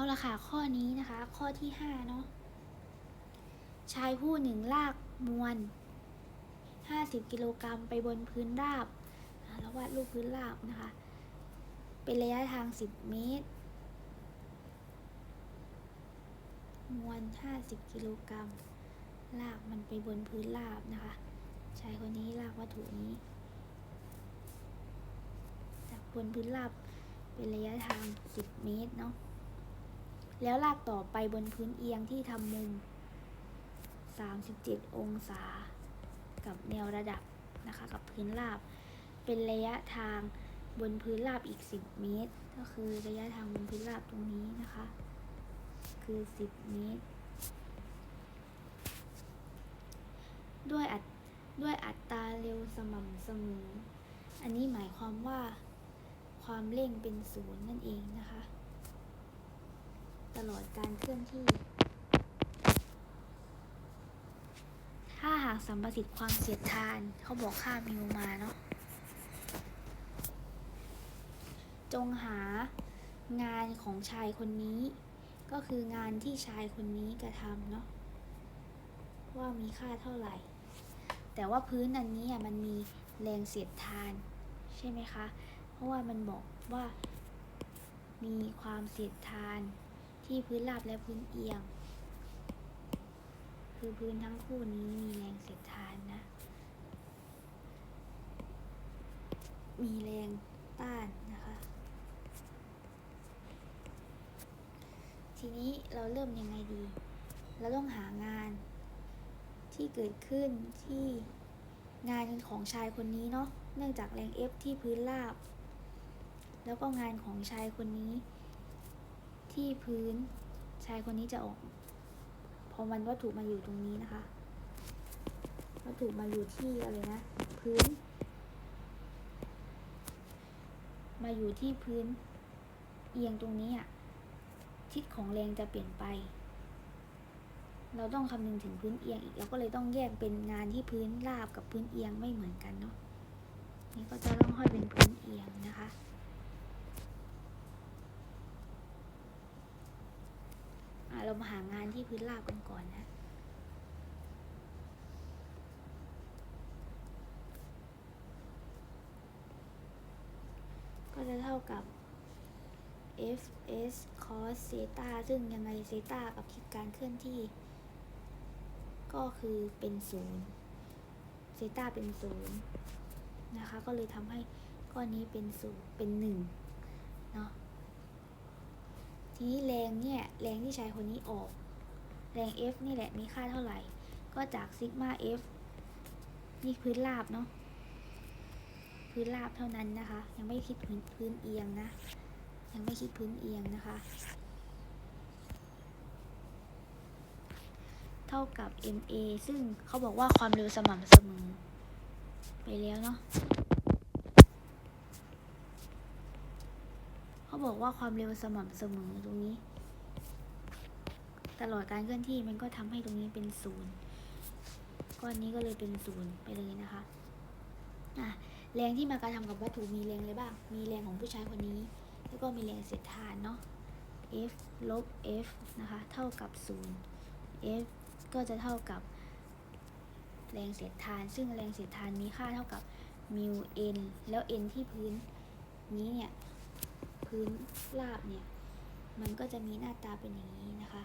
เอาละค่ะข้อนี้นะคะ ข้อที่ห้าเนาะชายผู้หนึ่งลากมวล50กิโลกรัมไปบนพื้นราบแล้ววาดรูปพื้นราบนะคะ เป็นระยะทาง10เมตร มวล50กิโลกรัมลากมันไปบนพื้นราบนะคะชายคนนี้ลากวัตถุนี้ จากบนพื้นราบเป็นระยะทาง10เมตรเนาะ แล้วลากต่อไปบนพื้นเอียงที่ทำมุม 37 องศา กับแนวระดับนะคะกับพื้นราบ เป็นระยะทางบนพื้นราบอีก 10 เมตร ก็คือระยะทางบนพื้นราบตรงนี้นะคะ คือ 10 เมตร ด้วยอัตด้วยอัตราเร็วสม่ำเสมอ อันนี้หมายความว่าความเร่งเป็นศูนย์นั่นเองนะคะ ตลอดการเคลื่อนที่ ถ้าหากสัมประสิทธิ์ความเสียดทาน เขาบอกค่ามิวมาเนาะ จงหางานของชายคนนี้ ก็คืองานที่ชายคนนี้กระทำเนาะ ว่ามีค่าเท่าไหร่ แต่ว่าพื้นอันนี้อะมันมีแรงเสียดทาน ใช่ไหมคะ เพราะว่ามันบอกว่ามีความเสียดทาน ที่พื้นราบและพื้นเอียง คือพื้นทั้งคู่นี้มีแรงเสียดทานนะ มีแรงต้านนะคะ ทีนี้เราเริ่มยังไงดี เราต้องหางานที่เกิดขึ้นที่งานของชายคนนี้เนาะ เนื่องจากแรง F ที่พื้นราบ แล้วก็งานของชายคนนี้ ที่พื้น ชายคนนี้จะออก พอมันวัตถุมาอยู่ตรงนี้นะคะ วัตถุมาอยู่ที่อะไรนะ พื้น มาอยู่ที่พื้น เอียงตรงนี้อะทิศของแรงจะเปลี่ยนไป เราต้องคำนึงถึงพื้นเอียงอีก เราก็เลยต้องแยกเป็นงานที่พื้นราบกับพื้นเอียงไม่เหมือนกันเนาะ นี่ก็จะต้องห้อยเป็นพื้นเอียงนะคะ อะ เรามาหางานที่พื้นราบกันก่อนนะก็จะเท่ากับ fs cos เซตาซึ่งยังไงเซตากับทิศการเคลื่อนที่ ก็คือเป็นศูนย์เซตาเป็นศูนย์นะคะ ก็เลยทำให้ก้อนนี้เป็นศูนย์เป็นหนึ่งเนาะ ทีนี้แรงเนี่ยแรงที่ชายคนนี้ออก แรง F นี่แหละมีค่าเท่าไหร่ ก็จากซิกมา F นี่พื้นราบเนาะพื้นราบเท่านั้นนะคะ ยังไม่คิดพื้นพื้นเอียงนะ ยังไม่คิดพื้นเอียงนะคะ เท่ากับ ma ซึ่งเขาบอกว่าความเร็วสม่ำเสมอ ไปแล้วเนาะ เขา บอกว่าความเร็วสม่ำเสมอตรงนี้ ตลอดการเคลื่อนที่มันก็ทำให้ตรงนี้เป็นศูนย์ก้อนนี้ก็เลยเป็นศูนย์ไปเลยนะคะอะแรงที่มากระทำกับวัตถุมีแรงอะไรบ้าง มีแรงของผู้ชายคนนี้ แล้วก็มีแรงเสียดทานเนาะ F ลบ F นะคะ เท่ากับศูนย์ F ก็จะเท่ากับ แรงเสียดทาน ซึ่งแรงเสียดทานมีค่าเท่ากับมิว n แล้ว n ที่พื้นนี้เนี่ย พื้นราบเนี่ย มันก็จะมีหน้าตาเป็นอย่างนี้นะคะ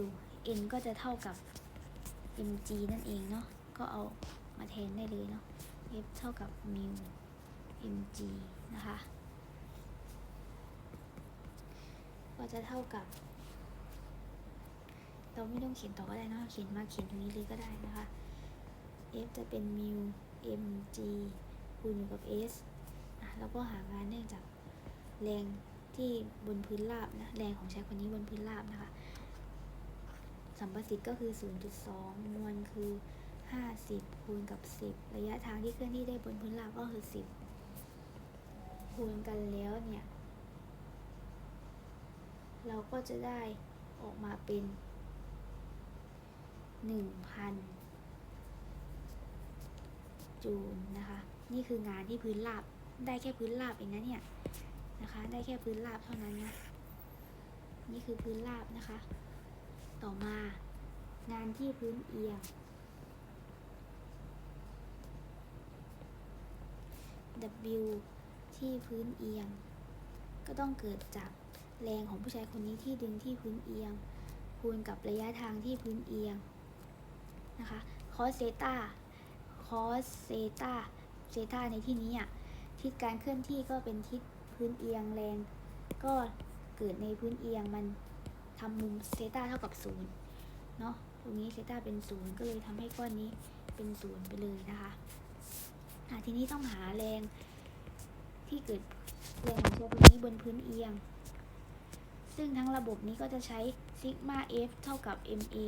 W N ก็จะเท่ากับ mg นั่นเองเนาะ ก็เอามาแทนได้เลยเนาะ F เท่ากับมิว mg นะคะ ก็จะเท่ากับ เราไม่ต้องเขียนต่อก็ได้เนอะเขียนมาเขียนตรงนี้เลยก็ได้นะคะ F จะเป็นมิว mg คูณอยู่กับ s แล้วก็หางานเนื่องจากแรงที่บนพื้นราบนะแรงของชายคนนี้บนพื้นราบนะคะ สัมประสิทธิ์ก็คือ 0.2 มวลคือ 50 คูณกับ 10 ระยะทางที่เคลื่อนที่ได้บนพื้นราบก็คือ 10 คูณกันแล้วเนี่ย เราก็จะได้ออกมาเป็น 1,000 จูลนะคะ นี่คืองานที่พื้นราบ ได้แค่พื้นราบเองนะเนี่ยนะคะ ได้แค่พื้นราบเท่านั้นนะ นี่คือพื้นราบนะคะ ต่อมางานที่พื้นเอียง W ที่พื้นเอียง ก็ต้องเกิดจากแรงของผู้ชายคนนี้ที่ดึงที่พื้นเอียง คูณกับระยะทางที่พื้นเอียงนะคะ cos เซตา cos เซตาเซตาในที่นี้อะ ทิศการเคลื่อนที่ก็เป็นทิศพื้นเอียงแรง ก็เกิดในพื้นเอียงมันทำมุมเซต้าเท่ากับศูนย์เนาะตรงนี้เซต้าเป็นศูนย์ก็เลยทำให้ก้อนนี้เป็นศูนย์ไปเลยนะคะะทีนี้ต้องหาแรงที่เกิดแรงของตัวพื้นนี้บนพื้นเอียง ซึ่งทั้งระบบนี้ก็จะใช้ซิกมา f เท่ากับ ma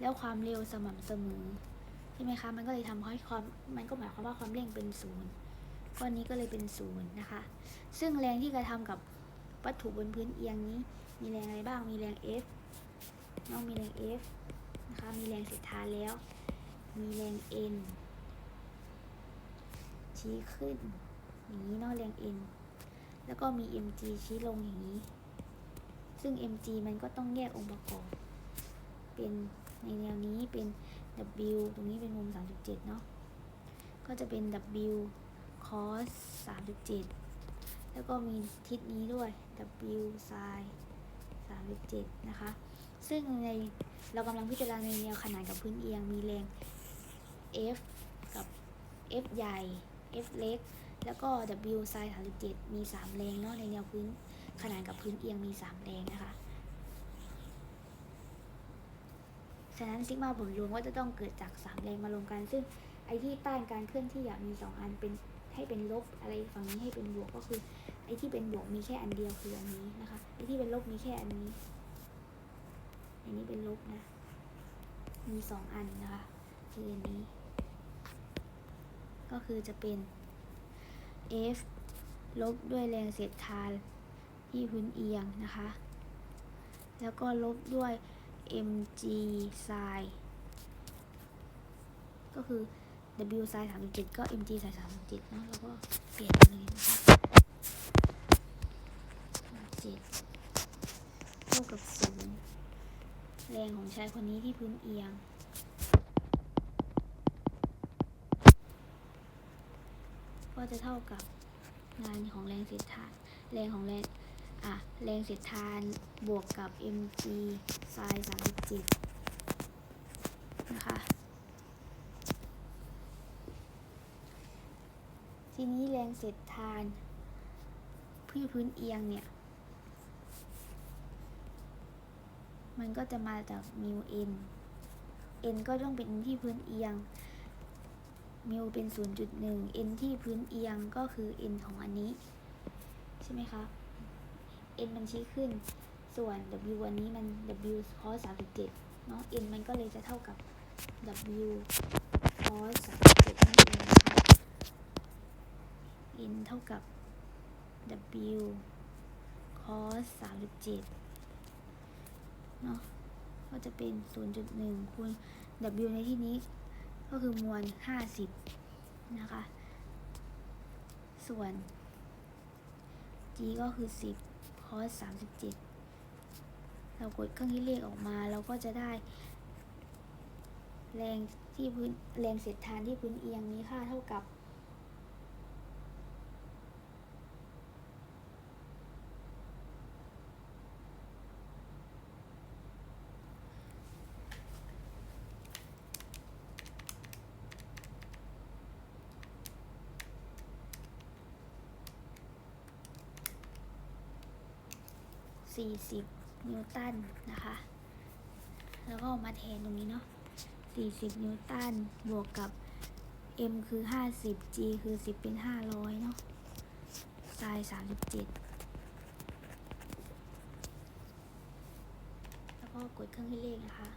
แล้วความเร็วสม่ำเสมอ ใช่ไหมคะ มันก็เลยทำให้ความ มันก็หมายความว่าความเร่งเป็นศูนย์ ก้อนนี้ก็เลยเป็นศูนย์นะคะ ซึ่งแรงที่กระทำกับวัตถุบนพื้นเอียงนี้ มีแรงอะไรบ้าง มีแรง F น้องมีแรง F นะคะ มีแรงเสียดทานแล้ว มีแรง N ชี้ขึ้น อย่างนี้นอกแรง N แล้วก็มี mg ชี้ลงอย่างนี้ ซึ่ง mg มันก็ต้องแยกองค์ประกอบ เป็นในแนวนี้เป็น w ตรงนี้เป็นมุม 37 เนาะ ก็จะเป็น w cos 37แล้วก็มีทิศนี้ด้วย w sin 37นะคะ ซึ่งในเรากำลังพิจารณาในแนวขนานกับพื้นเอียงมีแรง F กับ F ใหญ่ F เล็ก แล้วก็ W sin 37มี3แรงเนาะในแนวพื้นขนานกับพื้นเอียงมี3แรงนะคะฉะนั้นซิกมาผลรวมก็จะต้องเกิดจาก 3 แรงมารวมกัน ซึ่งไอที่ต้านการเคลื่อนที่อยากมี 2 อันเป็น ให้เป็นลบอะไรฝั่งนี้ให้เป็นบวกก็คือ ไอที่เป็นบวกมีแค่อันเดียวคืออันนี้นะคะไอที่เป็นลบมีแค่อันนี้ อันนี้เป็นลบนะ มีสองอันนะคะคืออันนี้ ก็คือจะเป็น F ลบด้วยแรงเสียดทานที่พื้นเอียงนะคะ แล้วก็ลบด้วย mg sin ก็คือ w sin 37ก็ mg sin 37เนะแล้วก็เปลี่ยนไปเลยนะคะ37เท่ากับศูนย์แรงของชายคนนี้ที่พื้นเอียงก็จะเท่ากับงานของแรงเสียดทาน แรงของแรง อะ แรงเสียดทานบวกกับ mg sin 37 นะคะ ทีนี้แร งเสียดทานพื้นพื้นเอียงเนี่ย มันก็จะมาจากมิว n n ก็ต้องเป็นที่พื้นเอียงมิวเป็น 0.1 n ที่พื้นเอียงก็คือ n ของอันนี้ ใช่ไหมคะ n มันชี้ขึ้น ส่วน w อันนี้มัน w cos 37เนาะ n มันก็เลยจะเท่ากับ w cos 37นั่นเอง นะคะ n เท่ากับ w cos 37เนาะก็จะเป็น 0.1 คูณ w ในที่นี้ก็คือมวล 50 นะคะ ส่วน g ก็คือ 10 cos 37 เรากดเครื่องคิดเลขออกมาเราก็จะได้ แรงที่พื้นแรงเสียดทานที่พื้นเอียงมีค่าเท่ากับ 40 นิวตันนะคะ แล้วก็เอามาแทนตรงนี้เนาะ 40 นิวตัน บวกกับ m คือ 50 g คือ 10 เป็น 500 เนาะ sin 37แล้วก็กดเครื่องคิดเลขนะคะ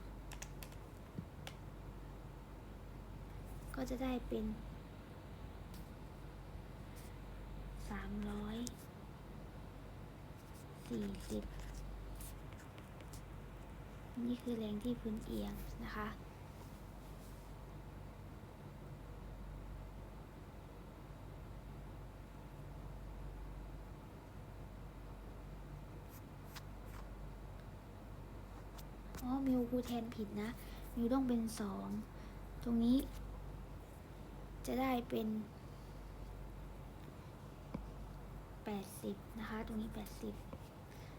ก็จะได้เป็น 300 สี่สิบนี่คือแรงที่พื้นเอียงนะคะอ๋อมิวคูแทนผิดนะมิวต้องเป็นสอง ตรงนี้ จะได้เป็นแปดสิบนะคะ ตรงนี้แปดสิบ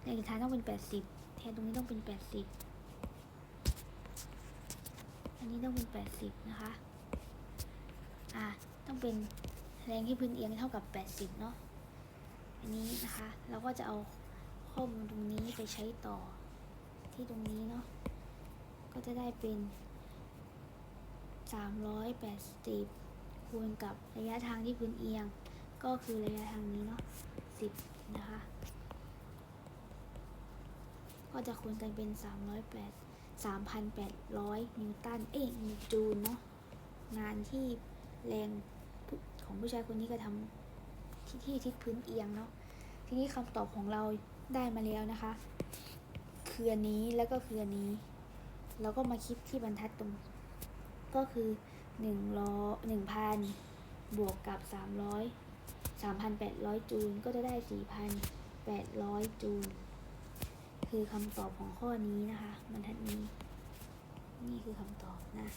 ในสุดท้ายต้องเป็นแปดสิบแทนตรงนี้ต้องเป็นแปดสิบอันนี้ต้องเป็นแปดสิบนะคะ อะต้องเป็นแรงที่พื้นเอียงเท่ากับแปดสิบเนาะ อันนี้นะคะ เราก็จะเอาข้อมูลตรงนี้ไปใช้ต่อที่ตรงนี้เนาะ ก็จะได้เป็น380คูณกับระยะทางที่พื้นเอียง ก็คือระยะทางนี้เนาะ10นะคะ ก็จะคูณกันเป็น 308 3,800 นิวตัน เอ้ยนิวจูลเนาะ งานที่แรงของผู้ชายคนนี้ก็ทำที่ที่ทิศพื้นเอียงเนาะ ทีนี้คำตอบของเราได้มาแล้วนะคะ คืออันนี้แล้วก็คืออันนี้ เราก็มาคิดที่บรรทัดตรง ก็คือหนึ่งร้อหนึ่งพันบวกกับสามร้อยสามพันแปดร้อยจูลก็จะได้สี่พันแปดร้อยจูล คือคำตอบของข้อนี้นะคะบรรทัดนี้ นี่คือคำตอบนะ